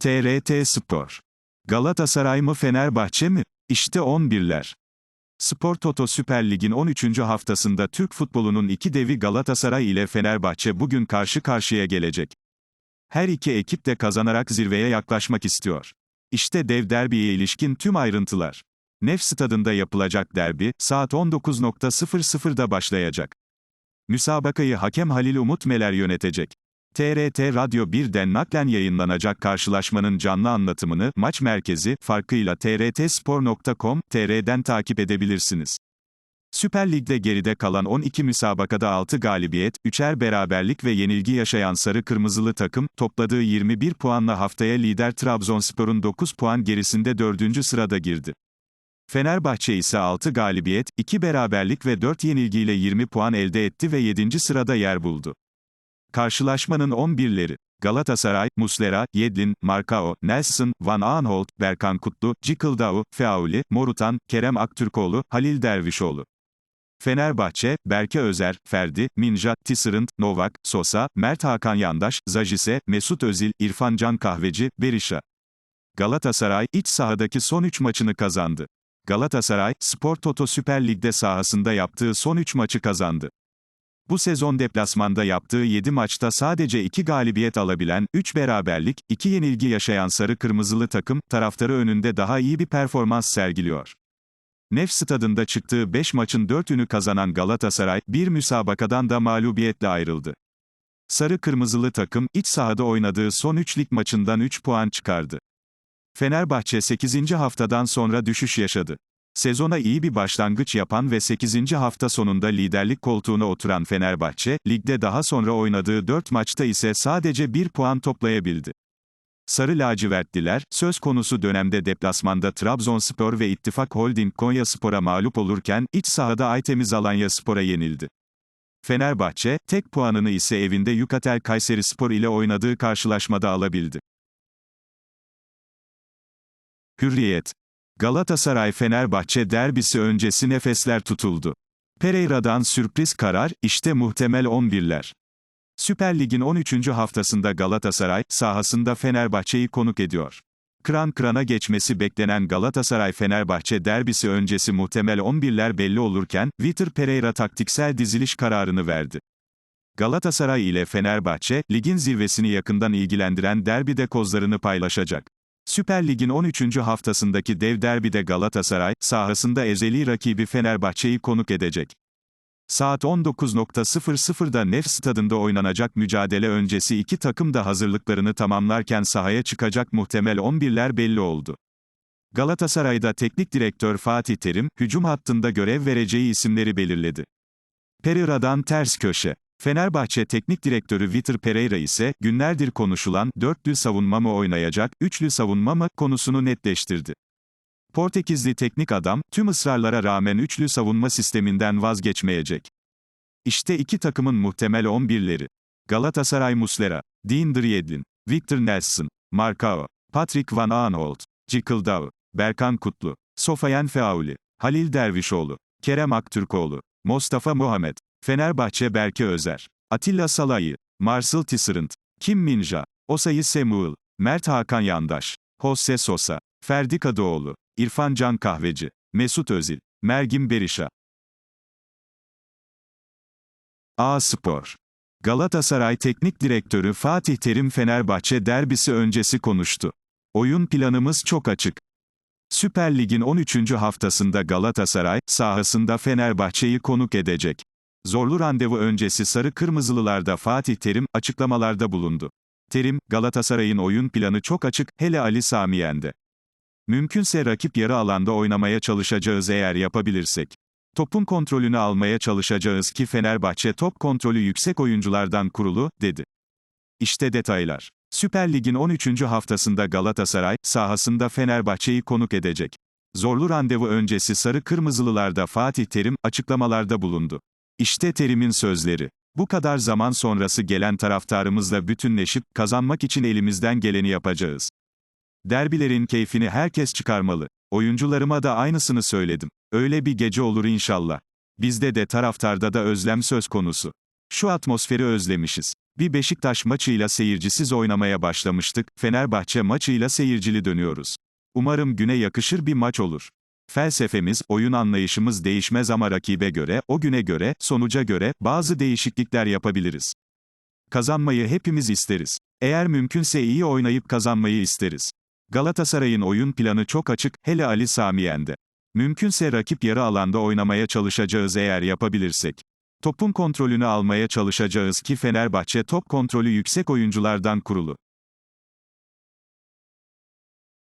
TRT Spor. Galatasaray mı Fenerbahçe mi? İşte 11'ler. Spor Toto Süper Lig'in 13. haftasında Türk futbolunun iki devi Galatasaray ile Fenerbahçe bugün karşı karşıya gelecek. Her iki ekip de kazanarak zirveye yaklaşmak istiyor. İşte dev derbiye ilişkin tüm ayrıntılar. Nef stadında yapılacak derbi, saat 19.00'da başlayacak. Müsabakayı hakem Halil Umut Meler yönetecek. TRT Radyo 1'den naklen yayınlanacak karşılaşmanın canlı anlatımını, maç merkezi, farkıyla trtspor.com.tr'den takip edebilirsiniz. Süper Lig'de geride kalan 12 müsabakada 6 galibiyet, 3'er beraberlik ve yenilgi yaşayan Sarı Kırmızılı takım, topladığı 21 puanla haftaya lider Trabzonspor'un 9 puan gerisinde 4. sırada girdi. Fenerbahçe ise 6 galibiyet, 2 beraberlik ve 4 yenilgiyle 20 puan elde etti ve 7. sırada yer buldu. Karşılaşmanın 11'leri. Galatasaray, Muslera, Yedlin, Markao, Nelson, Van Aanholt, Berkan Kutlu, Cikıldao, Feauli, Morutan, Kerem Aktürkoğlu, Halil Dervişoğlu. Fenerbahçe, Berke Özer, Ferdi, Minja, Tisserand, Novak, Sosa, Mert Hakan Yandaş, Zajise, Mesut Özil, İrfan Can Kahveci, Berisha. Galatasaray, iç sahadaki son 3 maçını kazandı. Galatasaray, Spor Toto Süper Lig'de sahasında yaptığı son 3 maçı kazandı. Bu sezon deplasmanda yaptığı 7 maçta sadece 2 galibiyet alabilen, 3 beraberlik, 2 yenilgi yaşayan sarı kırmızılı takım, taraftarı önünde daha iyi bir performans sergiliyor. Nef stadında çıktığı 5 maçın 4'ünü kazanan Galatasaray, bir müsabakadan da mağlubiyetle ayrıldı. Sarı kırmızılı takım, iç sahada oynadığı son 3 lig maçından 3 puan çıkardı. Fenerbahçe 8. haftadan sonra düşüş yaşadı. Sezona iyi bir başlangıç yapan ve 8. hafta sonunda liderlik koltuğuna oturan Fenerbahçe, ligde daha sonra oynadığı 4 maçta ise sadece 1 puan toplayabildi. Sarı lacivertliler, söz konusu dönemde deplasmanda Trabzonspor ve İttifak Holding Konyaspor'a mağlup olurken, iç sahada Aytemiz Alanyaspor'a yenildi. Fenerbahçe, tek puanını ise evinde Yukatel Kayserispor ile oynadığı karşılaşmada alabildi. Hürriyet Galatasaray-Fenerbahçe derbisi öncesi nefesler tutuldu. Pereira'dan sürpriz karar, işte muhtemel 11'ler. Süper Lig'in 13. haftasında Galatasaray, sahasında Fenerbahçe'yi konuk ediyor. Kran kırana geçmesi beklenen Galatasaray-Fenerbahçe derbisi öncesi muhtemel 11'ler belli olurken, Vitor Pereira taktiksel diziliş kararını verdi. Galatasaray ile Fenerbahçe, ligin zirvesini yakından ilgilendiren derbide kozlarını paylaşacak. Süper Lig'in 13. haftasındaki dev derbide Galatasaray, sahasında ezeli rakibi Fenerbahçe'yi konuk edecek. Saat 19.00'da Nef stadında oynanacak mücadele öncesi iki takım da hazırlıklarını tamamlarken sahaya çıkacak muhtemel 11'ler belli oldu. Galatasaray'da teknik direktör Fatih Terim, hücum hattında görev vereceği isimleri belirledi. Pereira'dan ters köşe. Fenerbahçe Teknik Direktörü Vitor Pereira ise, günlerdir konuşulan, dörtlü savunma mı oynayacak, üçlü savunma mı, konusunu netleştirdi. Portekizli teknik adam, tüm ısrarlara rağmen üçlü savunma sisteminden vazgeçmeyecek. İşte iki takımın muhtemel 11'leri. Galatasaray Muslera, Dean Driedlin, Victor Nelson, Marcao, Patrick Van Aanholt, Cikıldao, Berkan Kutlu, Sofayen Feauli, Halil Dervişoğlu, Kerem Aktürkoğlu, Mustafa Muhammed, Fenerbahçe Berke Özer, Atilla Salayi, Marcel Tisserand, Kim Minja, Osayi Samuel, Mert Hakan Yandaş, Jose Sosa, Ferdi Kadıoğlu, İrfan Can Kahveci, Mesut Özil, Mergim Berisha. A Spor. Galatasaray Teknik Direktörü Fatih Terim Fenerbahçe derbisi öncesi konuştu. Oyun planımız çok açık. Süper Lig'in 13. haftasında Galatasaray, sahasında Fenerbahçe'yi konuk edecek. Zorlu randevu öncesi Sarı Kırmızılılarda Fatih Terim, açıklamalarda bulundu. Terim, Galatasaray'ın oyun planı çok açık, hele Ali Samiyen'de. Mümkünse rakip yarı alanda oynamaya çalışacağız eğer yapabilirsek. Topun kontrolünü almaya çalışacağız ki Fenerbahçe top kontrolü yüksek oyunculardan kurulu, dedi. İşte detaylar. Süper Lig'in 13. haftasında Galatasaray, sahasında Fenerbahçe'yi konuk edecek. Zorlu randevu öncesi Sarı Kırmızılılarda Fatih Terim, açıklamalarda bulundu. İşte Terim'in sözleri. Bu kadar zaman sonrası gelen taraftarımızla bütünleşip, kazanmak için elimizden geleni yapacağız. Derbilerin keyfini herkes çıkarmalı. Oyuncularıma da aynısını söyledim. Öyle bir gece olur inşallah. Bizde de taraftarda da özlem söz konusu. Şu atmosferi özlemişiz. Bir Beşiktaş maçıyla seyircisiz oynamaya başlamıştık, Fenerbahçe maçıyla seyircili dönüyoruz. Umarım güne yakışır bir maç olur. Felsefemiz, oyun anlayışımız değişmez ama rakibe göre, o güne göre, sonuca göre, bazı değişiklikler yapabiliriz. Kazanmayı hepimiz isteriz. Eğer mümkünse iyi oynayıp kazanmayı isteriz. Galatasaray'ın oyun planı çok açık, hele Ali Sami Yen'de. Mümkünse rakip yarı alanda oynamaya çalışacağız eğer yapabilirsek. Topun kontrolünü almaya çalışacağız ki Fenerbahçe top kontrolü yüksek oyunculardan kurulu.